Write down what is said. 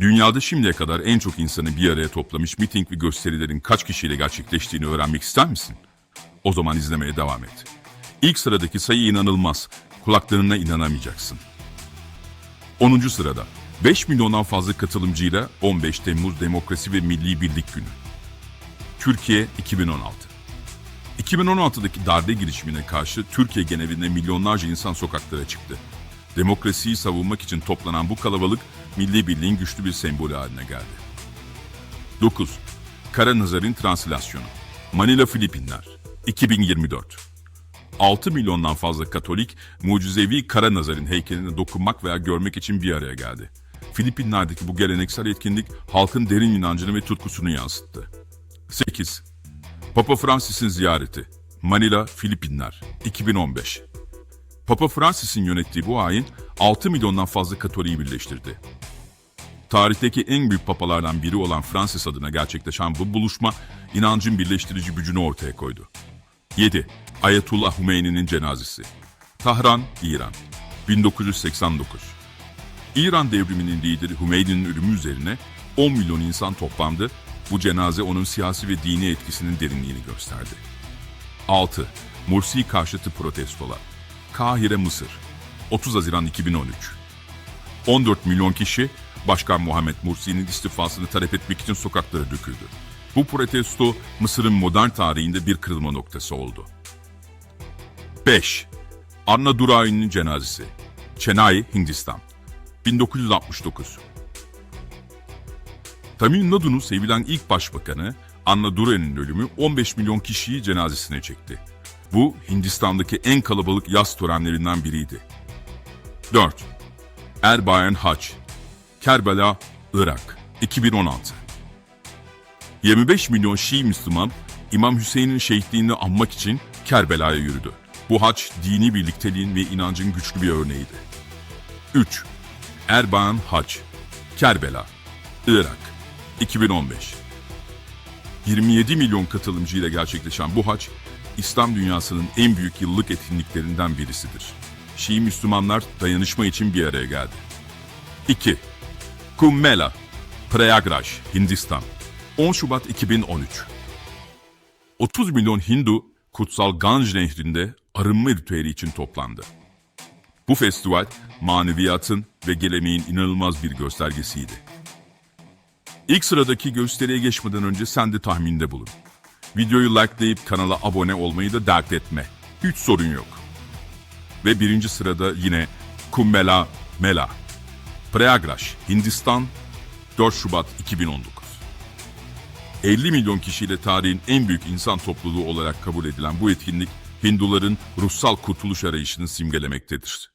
Dünyada şimdiye kadar en çok insanı bir araya toplamış miting ve gösterilerin kaç kişiyle gerçekleştiğini öğrenmek ister misin? O zaman izlemeye devam et. İlk sıradaki sayı inanılmaz. Kulaklarına inanamayacaksın. 10. sırada 5 milyondan fazla katılımcıyla 15 Temmuz Demokrasi ve Milli Birlik Günü. Türkiye 2016 2016'daki darbe girişimine karşı Türkiye genelinde milyonlarca insan sokaklara çıktı. Demokrasiyi savunmak için toplanan bu kalabalık milli birliğin güçlü bir sembolü haline geldi. 9. Kara Nazar'ın translasyonu. Manila, Filipinler. 2024. 6 milyondan fazla Katolik, mucizevi Kara Nazar'ın heykeline dokunmak veya görmek için bir araya geldi. Filipinler'deki bu geleneksel etkinlik halkın derin inancını ve tutkusunu yansıttı. 8. Papa Francis'in ziyareti. Manila, Filipinler. 2015. Papa Francis'in yönettiği bu ayin 6 milyondan fazla Katolik'i birleştirdi. Tarihteki en büyük papalardan biri olan Francis adına gerçekleşen bu buluşma inancın birleştirici gücünü ortaya koydu. 7. Ayetullah Hümeyni'nin cenazesi. Tahran, İran. 1989. İran devriminin lideri Hümeyni'nin ölümü üzerine 10 milyon insan toplandı. Bu cenaze onun siyasi ve dini etkisinin derinliğini gösterdi. 6. Mursi karşıtı protestolar. Kahire, Mısır. 30 Haziran 2013. 14 milyon kişi Başkan Muhammed Mursi'nin istifasını talep etmek için sokaklara döküldü. Bu protesto Mısır'ın modern tarihinde bir kırılma noktası oldu. 5. Anna Durai'nin cenazesi. Chennai, Hindistan. 1969. Tamil Nadu'nun sevilen ilk başbakanı Anna Durai'nin ölümü 15 milyon kişiyi cenazesine çekti. Bu Hindistan'daki en kalabalık yaz törenlerinden biriydi. 4. Erbayan Hac, Kerbela, Irak, 2016. 25 milyon Şii Müslüman İmam Hüseyin'in şehitliğini anmak için Kerbela'ya yürüdü. Bu haç dini birlikteliğin ve inancın güçlü bir örneğiydi. 3. Erbayan Hac, Kerbela, Irak, 2015. 27 milyon katılımcıyla gerçekleşen bu haç, İslam dünyasının en büyük yıllık etkinliklerinden birisidir. Şii Müslümanlar dayanışma için bir araya geldi. 2. Kumbh Mela, Prayagraj, Hindistan. 10 Şubat 2013. 30 milyon Hindu kutsal Ganj nehrinde arınma ritüeli için toplandı. Bu festival maneviyatın ve geleneğin inanılmaz bir göstergesiydi. İlk sıradaki gösteriye geçmeden önce sen de tahminde bulun. Videoyu likelayıp kanala abone olmayı da dert etme. Hiç sorun yok. Ve birinci sırada yine Kumbh Mela, Prayagraj, Hindistan, 4 Şubat 2019. 50 milyon kişiyle tarihin en büyük insan topluluğu olarak kabul edilen bu etkinlik, Hinduların ruhsal kurtuluş arayışını simgelemektedir.